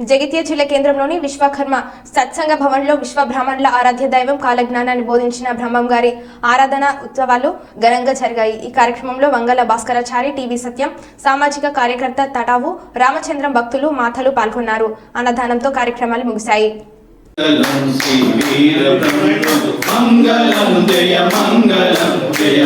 జగిత్య జిల్లా కేంద్రంలోని విశ్వకర్మ సత్సంగ భవన్లో విశ్వ బ్రాహ్మణుల ఆరాధ్య దైవం కాలజ్ఞానాన్ని బోధించిన బ్రహ్మం గారి ఆరాధన ఉత్సవాలు ఘనంగా జరిగాయి. ఈ కార్యక్రమంలో వంగల భాస్కరాచారి టీవీ సత్యం సామాజిక కార్యకర్త తటావు రామచంద్రం భక్తులు మాతలు పాల్గొన్నారు. అన్నదానంతో కార్యక్రమాలు ముగిశాయి. మంగళం మంగళం జయ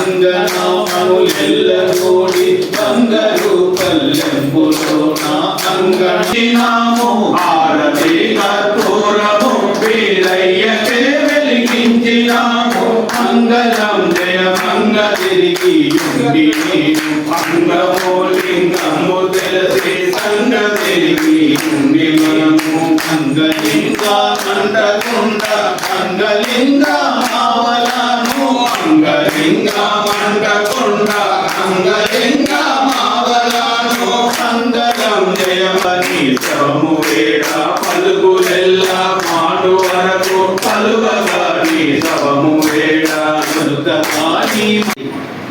మంగళం జయ జయ మంగళం జయ మంగళం శ్రీ వీరబ్రహ్మ అంగనామను ఎల్లగోడి బంగరు పల్లెంపులో నా అంగనాము ఆరతి కర్పూరము వీరయ్యకే వెలిగించినాము మంగళం జయ మంగ తిరిగి ఉండి నేను అంగమో లింగము తెలిసి సంగ తిరిగి ఉండి మనము అంగలింగ మండకుండ అంగలింగ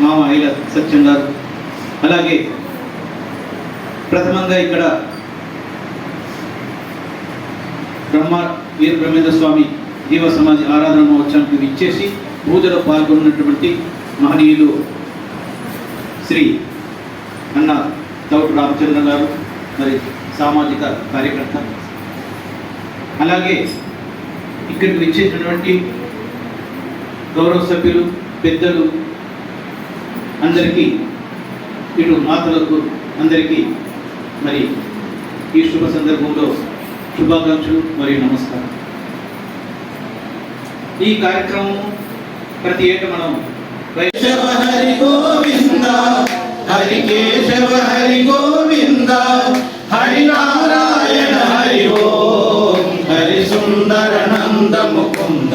మామ ఐల సత్యం గారు అలాగే ప్రథమంగా ఇక్కడ బ్రహ్మ వీర బ్రహ్మేంద్ర స్వామి జీవ సమాధి ఆరాధన మహోత్సవానికి ఇచ్చేసి పూజలో పాల్గొన్నటువంటి మహనీయులు శ్రీ అన్న తౌటు రామచంద్ర గారు మరి సామాజిక కార్యకర్త. అలాగే ఇక్కడికి విచ్చేసినటువంటి గౌరవ సభ్యులు పెద్దలు అందరికీ ఇటు మాతలకు అందరికీ మరి ఈ శుభ సందర్భంలో శుభాకాంక్షలు మరియు నమస్కారం. ఈ కార్యక్రమం ప్రతి ఏటా మనం వై- కేశవ హరి గోవింద హరి కేశవ హరి గోవింద హరి నారాయణ హరి ఓం హరి సుందర నంద ముకుంద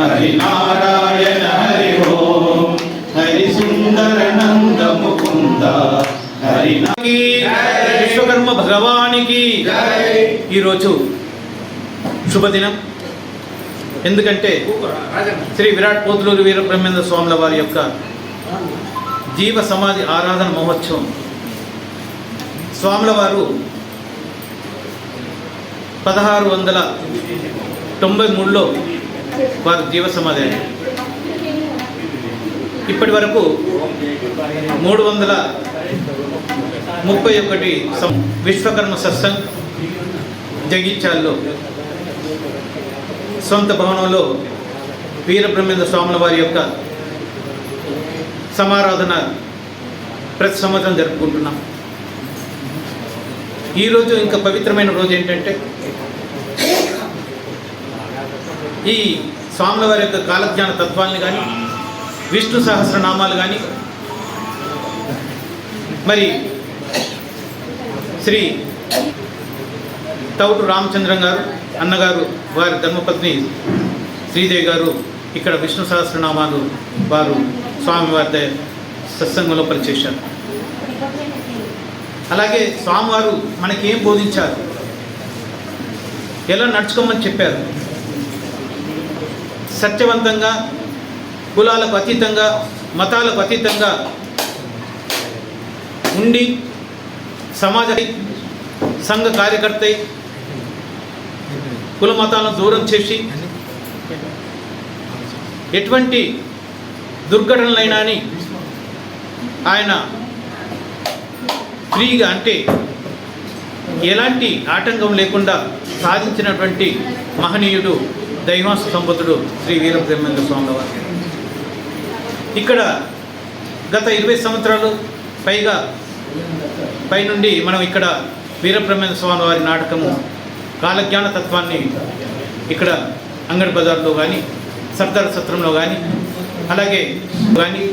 హరి నారాయణ హరి ఓం హరి సుందర నంద ముకుంద హరి విశ్వకర్మ భగవానికి ఈరోజు శుభదినం. ఎందుకంటే శ్రీ విరాట్ పోతులూరు వీరబ్రహ్మేంద్ర స్వాముల వారి యొక్క జీవ సమాధి ఆరాధన మహోత్సవం. స్వాముల వారు పదహారు వందల తొంభై మూడులో వారు జీవ సమాధి అయ్యారు. ఇప్పటి వరకు మూడు వందల ముప్పై ఒకటి సం- విశ్వకర్మ సత్సంగ్ జగిత్యాల్లో సొంత భవనంలో వీరబ్రహ్మేంద్ర స్వాముల వారి యొక్క సమారాధన ప్రతి సంవత్సరం జరుపుకుంటున్నాం. ఈరోజు ఇంకా పవిత్రమైన రోజు ఏంటంటే ఈ స్వాముల వారి యొక్క కాలజ్ఞాన తత్వాల్ని కానీ విష్ణు సహస్రనామాలు కానీ మరి శ్రీ తౌటు రామచంద్రం గారు అన్నగారు వారి ధర్మపత్ని శ్రీదేవి గారు ఇక్కడ విష్ణు సహస్రనామాలు వారు స్వామివారి సత్సంగంలో పనిచేశారు. అలాగే స్వామివారు మనకి ఏం బోధించారు? ఎలా నడుచుకోమని చెప్పారు? సత్యవంతంగా కులాలకు అతీతంగా మతాలకు అతీతంగా ఉండి సమాజ సంఘ కార్యకర్త కుల మతాలను దూరం చేసి ఎటువంటి దుర్ఘటనలైనా అని ఆయన ఫ్రీగా అంటే ఎలాంటి ఆటంకం లేకుండా సాధించినటువంటి మహనీయుడు దైవాంశ సంపతుడు శ్రీ వీరబ్రహ్మేంద్ర స్వామి వారు. ఇక్కడ గత ఇరవై సంవత్సరాలు పైగా పైనుండి మనం ఇక్కడ వీరబ్రహ్మేంద్ర స్వామి వారి నాటకము కాలజ్ఞాన తత్వాన్ని ఇక్కడ అంగడి బజార్లో కానీ సర్దార్ సత్రంలో కానీ అలాగే కానీ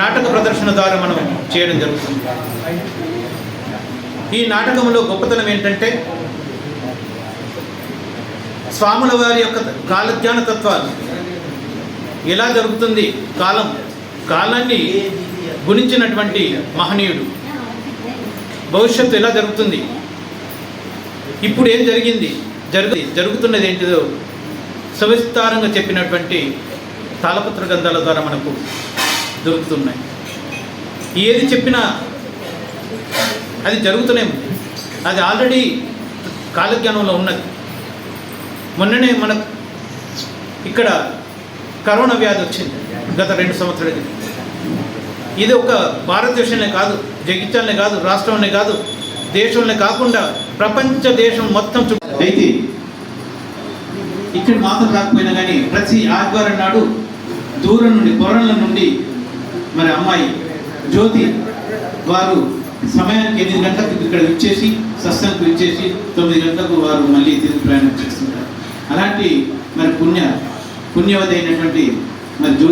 నాటక ప్రదర్శన ద్వారా మనం చేయడం జరుగుతుంది. ఈ నాటకంలో గొప్పతనం ఏంటంటే స్వాముల వారి యొక్క కాలజ్ఞాన తత్వాలు. ఎలా జరుగుతుంది? కాలం కాలాన్ని గుణించినటువంటి మహనీయుడు. భవిష్యత్తు ఎలా జరుగుతుంది? ఇప్పుడు ఏం జరిగింది? జరుగు జరుగుతున్నది ఏంటిదో సవిస్తారంగా చెప్పినటువంటి తాళపత్ర గ్రంథాల ద్వారా మనకు దొరుకుతున్నాయి. ఏది చెప్పినా అది జరుగుతూనే ఉంది. అది ఆల్రెడీ కాలజ్ఞానంలో ఉన్నది. మొన్ననే మన ఇక్కడ కరోనా వ్యాధి వచ్చింది గత రెండు సంవత్సరాల ఇది ఒక భారతదేశంలో కాదు జగిత్యాలనే కాదు రాష్ట్రంనే కాదు దేశంలో కాకుండా ప్రపంచ దేశం మొత్తం అయితే ఇక్కడ మాత్రం కాకపోయినా కానీ ప్రతి ఆదివారం నాడు దూరం నుండి పొరంల నుండి మరి అమ్మాయి జ్యోతి వారు సమయానికి ఎనిమిది గంటలకు ఇక్కడ ఇచ్చేసి సత్సంగకు ఇచ్చేసి తొమ్మిది గంటలకు వారు మళ్ళీ తిరిగి ప్రయాణం చేస్తుంటారు. అలాంటి మరి పుణ్య పుణ్యవతి అయినటువంటి మరి జ్యోతి